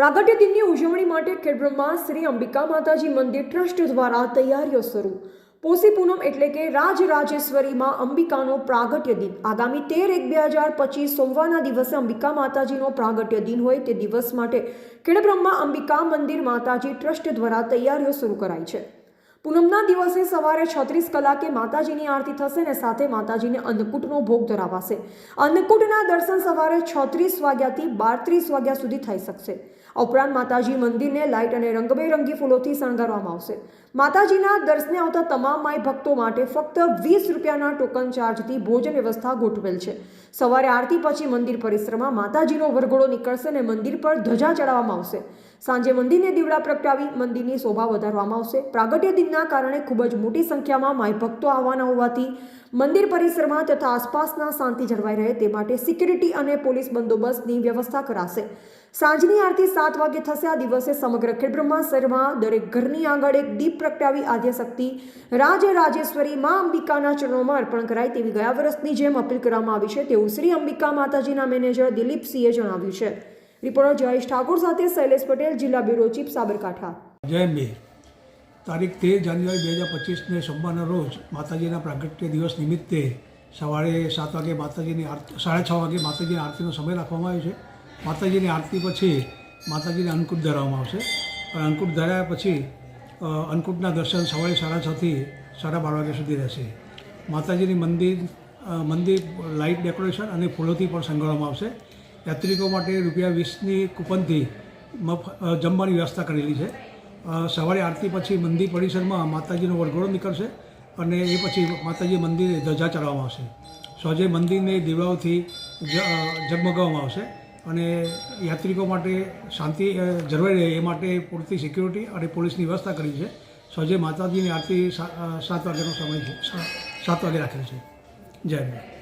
પ્રાગટ્ય દિનની ઉજવણી માટે ખેડબ્રહ્મા શ્રી અંબિકા માતાજી મંદિર ટ્રસ્ટ દ્વારા તૈયારીઓ શરૂ. પોષી પૂનમ એટલે કે રાજરાજેશ્વરીમાં અંબિકાનો પ્રાગટ્ય દિન. આગામી તેર એક બે હજાર પચીસ સોમવારના દિવસે અંબિકા માતાજીનો પ્રાગટ્ય દિન હોય તે દિવસ માટે ખેડબ્રહ્મા અંબિકા મંદિર માતાજી ટ્રસ્ટ દ્વારા તૈયારીઓ શરૂ કરાઈ છે. પૂનમના દિવસે સવારે છત્રીસ કલાકે માતાજીની આરતી થશે અને સાથે માતાજીને અન્નકૂટનો ભોગ ધરાવાશે. અન્નકૂટના દર્શન સવારે છત્રીસ વાગ્યાથી બારત્રીસ વાગ્યા સુધી થઈ શકશે. આ ઉપરાંત માતાજી મંદિરને લાઇટ અને રંગબેરંગી ફૂલોથી શણગારવામાં આવશે. માતાજીના દર્શને આવતા તમામ માય ભક્તો માટે ફક્ત વીસ રૂપિયાના ટોકન ચાર્જથી ભોજન વ્યવસ્થા ગોઠવેલ છે. સવારે આરતી પછી મંદિર પરિસરમાં માતાજીનો વરઘોડો નીકળશે અને મંદિર પર ધજા ચડાવવામાં આવશે. સાંજે મંદિરને દીવડા પ્રગટાવી મંદિરની શોભા વધારવામાં આવશે. પ્રાગટ્ય દિનના કારણે ખૂબ જ મોટી સંખ્યામાં માય ભક્તો આવવાના હોવાથી મંદિર પરિસરમાં તથા આસપાસના શાંતિ જળવાઈ રહે તે માટે સિક્યુરિટી અને પોલીસ બંદોબસ્તની વ્યવસ્થા કરાશે. સાંજની આરતી સાત વાગે થશે. આ દિવસે સમગ્ર ખેડબ્રહ્મા શહેરમાં દરેક ઘરની આગળ એક દીપ પ્રગટાવી આદ્યશક્તિ રાજ રાજેશ્વરી મા અંબિકાના ચરણોમાં અર્પણ કરાય તેવી ગયા વર્ષની જેમ અપીલ કરવામાં આવી છે. તેવું શ્રી અંબિકા માતાજીના મેનેજર દિલીપસિંહે જણાવ્યું છે. રિપોર્ટર જયેશ ઠાકોર સાથે શૈલેષ પટેલ, જિલ્લા બ્યુરો ચીફ સાબરકાંઠા. જય મેર તારીખ તેર જાન્યુઆરી બે હજાર પચીસને સોમવારના રોજ માતાજીના પ્રાગટ્ય દિવસ નિમિત્તે સવારે સાત વાગે માતાજીની આરતી, સાડા છ વાગે માતાજીની આરતીનો સમય રાખવામાં આવ્યો છે. માતાજીની આરતી પછી માતાજીને અન્નકૂટ ધરાવવામાં આવશે. અને અન્નકૂટ ધરાયા પછી અન્નકૂટના દર્શન સવારે સાડા છથી સાડા બાર વાગ્યા સુધી રહેશે. માતાજીની મંદિર મંદિર લાઇટ ડેકોરેશન અને ફૂલોથી પણ શણગારવામાં આવશે. યાત્રિકો માટે રૂપિયા વીસની કૂપનથી મફ જમવાની વ્યવસ્થા કરેલી છે. સવારે આરતી પછી મંદિર પરિસરમાં માતાજીનો વરઘોડો નીકળશે અને એ પછી માતાજી મંદિરે ધજા ચડાવવામાં આવશે. સોજે મંદિરને દીવડાઓથી જ- અ, ઝગમગાવવામાં આવશે અને યાત્રિકો માટે શાંતિ જળવાઈ રહે એ માટે પૂરતી સિક્યુરિટી અને પોલીસની વ્યવસ્થા કરી છે. સોજે માતાજીની આરતી સાત વાગ્યાનો સમય છે. સાત વાગે રાખેલ છે. જય